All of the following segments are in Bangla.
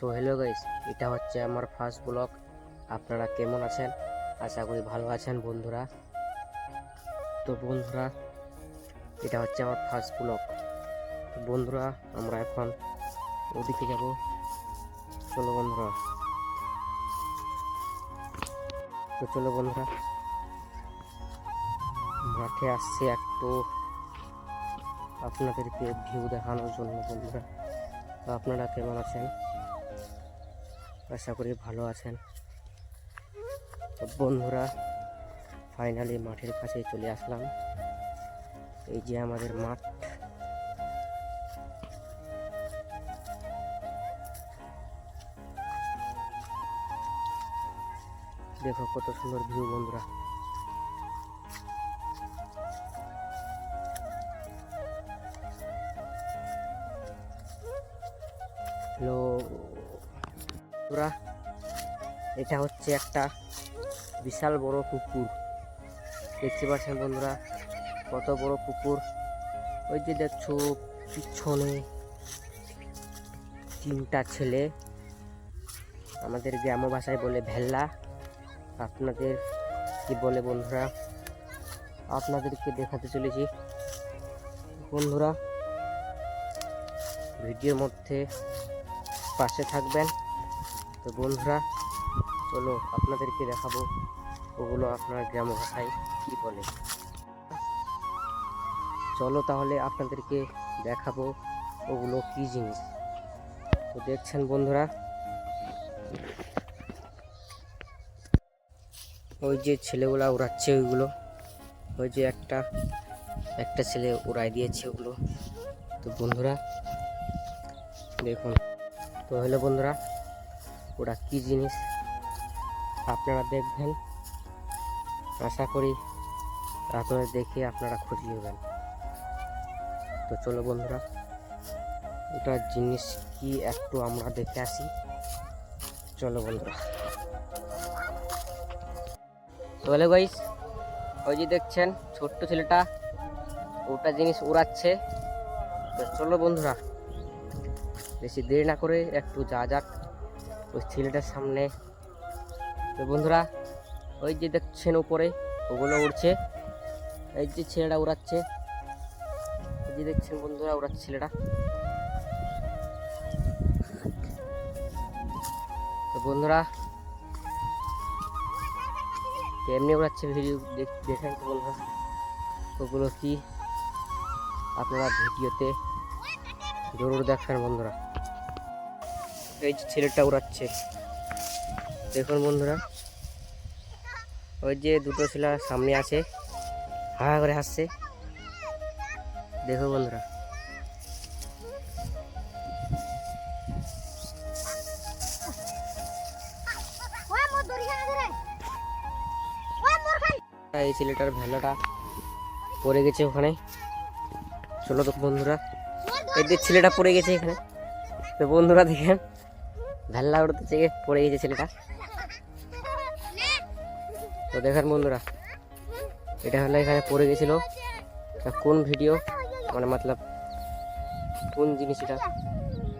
সো হ্যালো গাইস এটা হচ্ছে আমার ফার্স্ট ব্লগ আপনারা কেমন আছেন? আশা করি ভালো আছেন বন্ধুরা। তো বন্ধুরা, এটা হচ্ছে আমার ফার্স্ট ব্লগ তো বন্ধুরা, আমরা এখন ওদিকে যাব। চলো বন্ধুরা। তো চলো বন্ধুরা। মাঠে আসছে একটু। আপনাদেরকে ভিউ দেখানোর জন্য বন্ধুরা। তো আপনারা কেমন আছেন? আশা করি ভালো আছেন। বন্ধুরা ফাইনালি মাঠের কাছে চলে আসলাম। এই যে আমাদের মাঠ। দেখো কত সুন্দর ভিউ বন্ধুরা। হ্যালো বন্ধুরা, এটা হচ্ছে একটা বিশাল বড় পুকুর দেখতে পাচ্ছেন বন্ধুরা, কত বড় পুকুর ওই যে দেখছ, পিছনে তিনটা ছেলে। আমাদের গ্রাম্য ভাষায় বলে ভেল্লা। আপনাদের কি বলে বন্ধুরা? আপনাদেরকে দেখাতে চলেছি। বন্ধুরা, ভিডিওর মধ্যে পাশে থাকবেন। তো বন্ধুরা, চলো আপনাদেরকে দেখাবো ওগুলো আপনার গ্রাম ভাষায় কি বলে। চলো তাহলে আপনাদেরকে দেখাবো ওগুলো কি জিনিস। তো দেখছেন বন্ধুরা, ওই যে ছেলেগুলা উড়াচ্ছে ওইগুলো, ওই যে একটা একটা ছেলে উড়াই দিয়েছে ওগুলো। তো বন্ধুরা, দেখুন। তো হলো বন্ধুরা ওটা কি জিনিস আপনারা দেখবেন? আশা করি আপনারা দেখে আপনারা খুশি হবেন। তো চলো বন্ধুরা, ওটা জিনিস কি একটু আমরা দেখে আসি। চলো বন্ধুরা। তাহলে গাইস ওই যে দেখছেন ছোট্ট ছেলেটা, ওটা জিনিস উড়াচ্ছে। তো চলো বন্ধুরা, বেশি দেরি না করে একটু যা যাক। ওই ছেলেটার সামনে। তো বন্ধুরা, ওই যে দেখছেন উপরে, ওগুলো উড়ছে। এই যে ছেলেটা উড়াচ্ছে। এই যে দেখছেন বন্ধুরা, উড়াচ্ছে ছেলেটা। তো বন্ধুরা এমনি উড়াচ্ছে ভিডিও দেখেন তো বন্ধুরা। ওগুলো কি? আপনারা ভিডিওতে জরুর দেখেন বন্ধুরা। এই যে ছেলেটা উড়াচ্ছে। দেখুন বন্ধুরা, ওই যে দুটো ছেলে সামনে আছে হা করে হাসছে। দেখো বন্ধুরা। এই ছেলেটার ভেলাটা পড়ে গেছে ওখানে। চলো তো বন্ধুরা যে ছেলেটা পড়ে গেছে এখানে। তো বন্ধুরা দেখেন ভেল্লা উড়তে চেয়ে পড়ে গেছে ছেলেটা। তো দেখার বন্ধুরা, এটা হলো এখানে পড়ে গেছিল। কোন ভিডিও? মানে মতলব কোন জিনিস এটা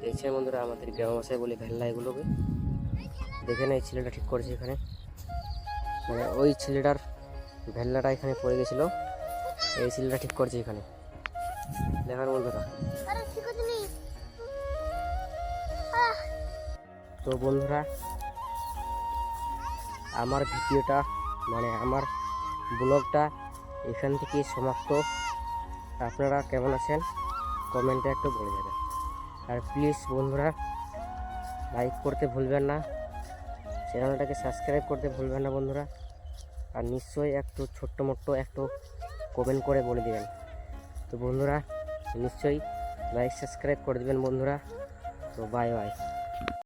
দেখছেন বন্ধুরা, আমাদের গ্রাম ভাষায় বলে ভেল্লা এগুলোকে। দেখেন এই ছেলেটা ঠিক করেছে এখানে। মানে ওই ছেলেটার ভেল্লাটা এখানে পড়ে গেছিল। এই ছেলেটা ঠিক করছে এখানে। দেখার বন্ধুরা। তো বন্ধুরা, আমার ভিডিওটা মানে আমার ব্লগটা এখান থেকে সমাপ্ত। আপনারা কেমন আছেন? কমেন্টে একটু বলে দেবেন। আর প্লিজ বন্ধুরা লাইক করতে ভুলবেন না। চ্যানেলটাকে সাবস্ক্রাইব করতে ভুলবেন না বন্ধুরা। আর নিশ্চয়ই একটু ছোট্ট মোট্ট একটু কমেন্ট করে বলে দেবেন। তো বন্ধুরা, নিশ্চয়ই লাইক সাবস্ক্রাইব করে দেবেন বন্ধুরা। তো বাই বাই